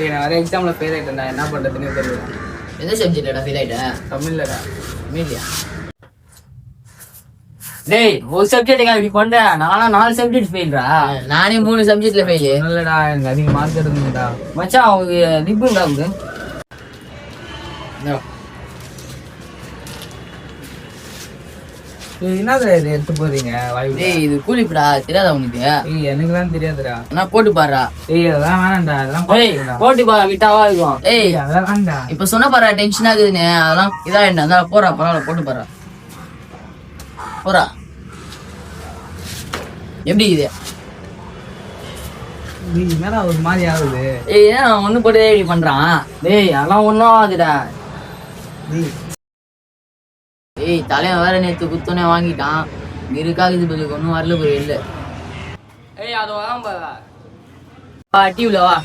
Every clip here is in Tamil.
ஏய் நான் வர எக்ஸாமில் ஃபெயில் ஆகிட்டேன்டா என்ன பண்ணுறதுன்னு தெரியல. எந்த சப்ஜெக்டா ஃபெயில் ஆயிட்டேன் தமிழ்லடா. மீடியா டேய் ஒரு சப்ஜெக்ட் இப்படி பண்ற? நானும் நாலு சப்ஜெக்ட் ஃபெயில்ரா நானே மூணு சப்ஜெக்ட்ல ஃபெயில் தமிழ்லடா எனக்கு அதிக மார்க் இருந்ததுடா மச்சான் அவங்க நிப்புண்டா அவங்க ஏய் என்னதுடா இது எடுத்து போறீங்க வாய் டேய் இது கூலிப்படா தெரியாதா உனக்கு? ஏய் எனக்குலாம் தெரியாதுடா. நான் போட்டு பாடுறா ஏய் அதெல்லாம் வேணாம்டா அதெல்லாம் ஏய். போட்டு பா விட்டாவா இருக்கும் ஏய் அதெல்லாம் வேண்டாம் இப்ப சொன்ன பாரு டென்ஷன் ஆகுதுன்னு. அதெல்லாம் இதா என்ன அதான் போறா பரவாயில்ல போட்டு பாரு போறா எப்படி இது? நீ ஒரு மாதிரி ஆகுது? ஏய் ஏன் ஒண்ணு போட்டு இப்படி பண்றான்? டேய் அதெல்லாம் ஒன்றும் ஆகுதுடா. டேய் ஏய் தலைவன் வேற நேத்து குத்தோனே வாங்கிட்டான். இங்க இருக்காகுது பதில் ஒன்றும் வரல போய் இல்ல. ஏய் அது வா வா. டிவில வா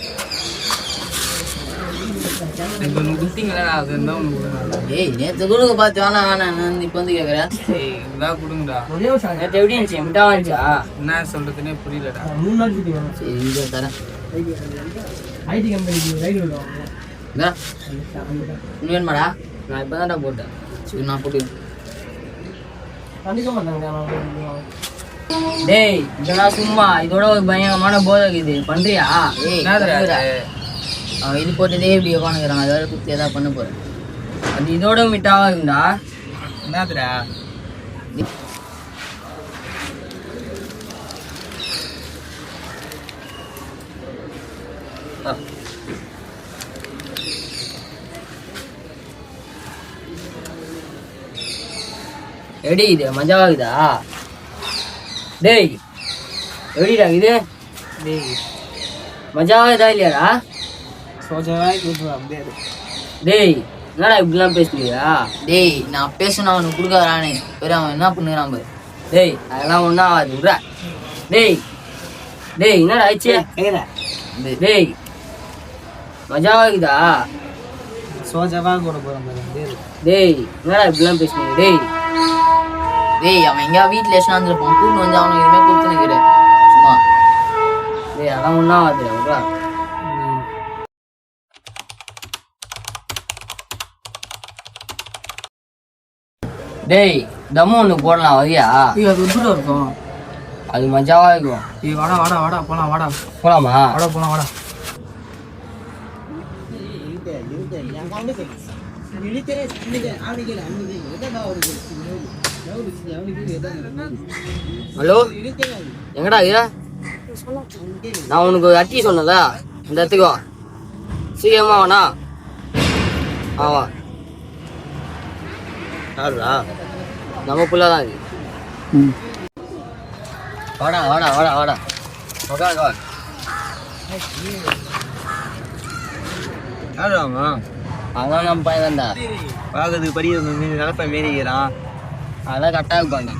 ஏய் நேத்து கொடுக்க பார்த்து வேணாம் வேணாம் நான் இப்போ வந்து இதெல்லாம் கொடுங்கடா. நேற்று எப்படி இருந்துச்சு? மிட்டா இருந்துச்சா? என்ன சொல்றதுன்னே புரியலடா. சரி இது தரேன். ஐடி கம்பெனிக்கு ரைடு விடுவோம் இந்தா. இன்னும் வேணுமாடா? நான் இப்போ போட்டேன். சரி நான் போட்டு கண்டிக்க மாட்டாங்க டேய் இதெல்லாம் சும்மா இதோட ஒரு பயங்கரமான போதை இது. பண்றியா. இது? போட்டதே இப்படி உட்காந்துக்கிறான் அதோட குத்தி ஏதாவது பண்ண போறேன். அது இதோட மிட்டாவா இருந்தா என்னதுடா எப்படி இது இருக்குதா டேய் எப்படிடா இது டேய் மஜாவா இதா இல்லையாடா சோஜாவாய் கொடுத்துருவா அப்படியே. டேய் என்னடா இப்படிலாம் பேசுறியா டேய் நான் பேசணும் அவனுக்கு கொடுக்காதானே பெரிய அவன் என்ன பண்ணுறான் பாரு டேய் அதெல்லாம் ஒன்றும் ஆகாது விட்றா டேய் டேய் என்னடா ஆச்சு டேய் மஜாவா இருக்குதா சோஜாவா கூட இரு. டேய் என்னடா இப்படிலாம் பேசுனீங்க டேய் டேய் அவன் எங்கேயா வீட்டில் எஸ்னா வந்துருப்பான் கூட்டு வந்து அவனுக்கு எதுவுமே கொடுத்து நிற்கிறேன் சும்மா. டேய் அதெல்லாம் ஒன்றும் ஆகாது விட்றா டேய் தம்மு ஒன்று போடலாம் வரியா? ஏய் அது எப்படி இருக்கும். அது மஜாவா இருக்கும். ஏய் வாடா வாடா வாடா போலாம் வாடா. போலாமா? வாடா போலாம் வாடா. ஹலோ? எங்கடா இது? நான் உனக்கு அட்டி சொன்னதா இந்த இடத்துக்கு வா. சீக்கிரமா வாண்ணா. ஆவா யாருடா? நம்ம புள்ள தான் இது. வாடா வாடா வாடா வாடா. உட்காரு வா யாருடாமா அதான் நம்ம பையன் தான்டா. பார்க்கறதுக்கு படி நினைப்பேன் மீறிக்கிறான். அதெல்லாம் கரெக்டாக இருப்பான்டா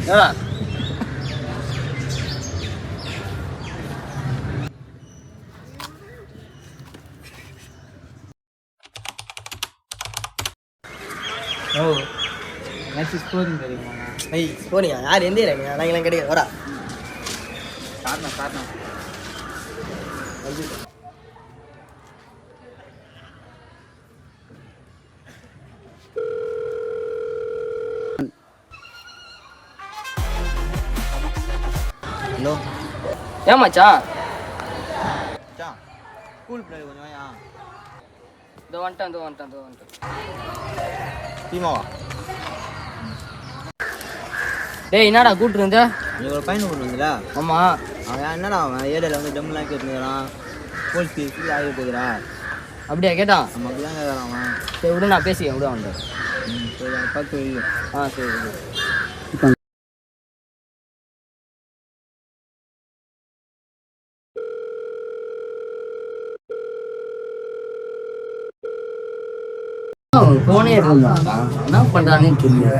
என்னடா ஓ மேட்ச் ஸ்கோரிங் தெரியுமா ஐய் போனியா யார் எந்த ஏரியா நாங்களாம் கிடையாது வரா காரணம் காரணம் ஹலோ. ஏன் மச்சான்? ஸ்கூல் பிள்ளை கொஞ்சம் வாயா. இதோ வந்துட்டேன் இதோ வந்துட்டேன் இதோ வந்துட்டேன். தீமாவா டேய் என்னடா கூப்பிட்டு இருந்த நீ ஒரு பையன் ஒன்று வந்துல ஆமா. அவன் என்னடா அவன்? ஏரியாவில் வந்து டம்லாம் கேட்டுக்கிறான் போலீஸ் கேஸ் ஆகி போகுதுடா அப்படியா கேட்டான் நம்ம அப்படி தான் கேட்குறான் அவன். சரி விடு நான் பேசிக்கிறேன் விடு அவன்கிட்ட. ம், சரி அவன் பார்த்து. ஆ சரி விடு. அவன் போனே இருந்தான் என்ன பண்றானே தெரியல.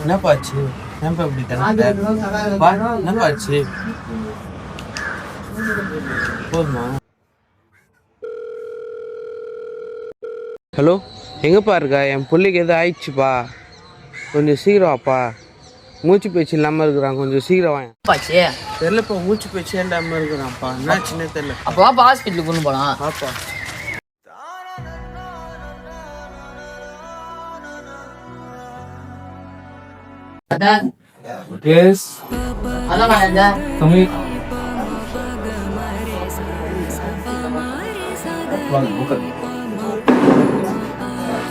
ச்சே. டேய், என்னப்பா இப்படி கிளம்பிட்ட? வா, என்னப்பா ஆச்சு? போதுமா? ஹலோ எங்கப்பா இருக்க? என் பிள்ளைக்கு எதுவும் ஆயிடுச்சுப்பா. கொஞ்சம் சீக்கிரம் வாப்பா. மூச்சு பேச்சு இல்லாமல் இருக்கிறான். கொஞ்சம் சீக்கிரம் வாங்க பாச்சு தெரியலப்பா மூச்சு பேச்சு இல்லாமல் இருக்கிறான்ப்பா. என்னாச்சுன்னே தெரியல. அப்ப வாப்பா ஹாஸ்பிட்டலுக்கு கொண்டு போலாம். பாப்பா அதான் எஸ் அதான் நான் இந்த கம்மி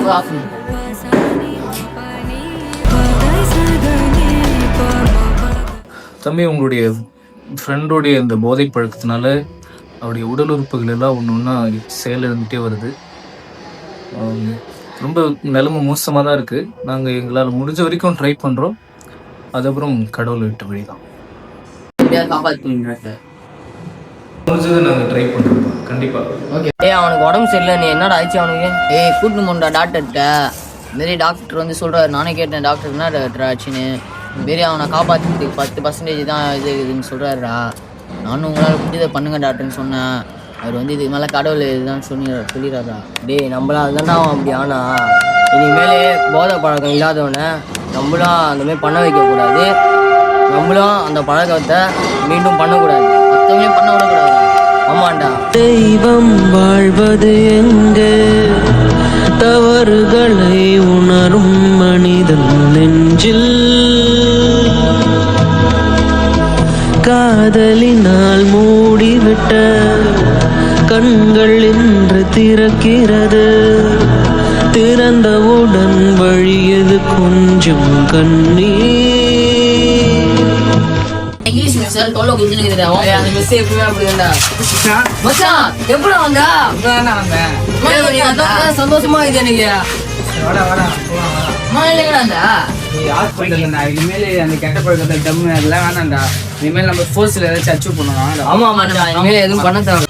வாசல். தம்பி உங்களுடைய ஃப்ரெண்டோடைய இந்த போதை பழக்கத்தினால அவருடைய உடல் உறுப்புகள் எல்லாம் ஒன்று ஒன்றா செயலிழந்துட்டே வருது. ரொம்ப நிலைமை மோசமாக தான் இருக்குது நாங்கள் எங்களால் முடிஞ்ச வரைக்கும் ட்ரை பண்ணுறோம் அதுக்கப்புறம் கடவுளை விட்டு வழி தான் சார் முடிஞ்சதை நாங்கள் ட்ரை பண்ணுறோம் கண்டிப்பாக ஓகே ஏய் அவனுக்கு உடம்பு சரியில்லை. நீ என்னடா ஆயிடுச்சு அவனுக்கு? ஏய் கூட்டிட்டு போண்டா டாக்டர்கிட்ட மாரி டாக்டர் வந்து சொல்றாரு. நானே கேட்டேன் டாக்டர் என்ன டாக்டர் ஆச்சுன்னு. மாரி அவனை காப்பாற்றுறதுக்கு பத்து பர்சன்டேஜ் தான் இது இதுன்னு சொல்றாருடா. நானும் உங்களால் முடிஞ்சதை பண்ணுங்க டாக்டர்னு சொன்னேன். அவர் வந்து இதுக்கு மேலே கடவுள் இதுதான் சொல்லி சொல்லிடுறாரா டேய் நம்மளாம் அதுதான்டா அவன் அப்படி ஆனா. இனிமேலே போதை பழக்கம் இல்லாதவனை நம்மளும் அந்தமாரி பண்ண வைக்கக்கூடாது. நம்மளும் அந்த பழக்கத்தை மீண்டும் பண்ணக்கூடாது. மற்றவங்களையும் பண்ண விடக்கூடாது. ஆமாண்டா. தெய்வம் வாழ்வது எங்கே? தவறுகளை உணரும் மனிதன் நெஞ்சில். காதலினால் மூடிவிட்ட கண்கள் என்று திறக்கிறது. திறந்தவுடன் வழியது கொஞ்சம் கண்ணீர். இங்கிலீஷ் மிஸ் சார் தொல்லை குடிச்சுன்னு அந்த மிஸ் எப்பவுமே அப்படிதான்டா மச்சான் எப்படி வந்தா சந்தோஷமா இது எனக்கு வாடா வாடா போலாம் இனிமேல் அந்த கெட்ட பழக்கத்தை டம்மு அதெல்லாம் வேணாம்டா இனிமேல் நம்ம ஸ்போர்ட்ஸில் ஏதாச்சும் அச்சீவ் பண்ணுவோம் ஆமா ஆமாடா இனிமேல் எதுவும் பண்ண தேவை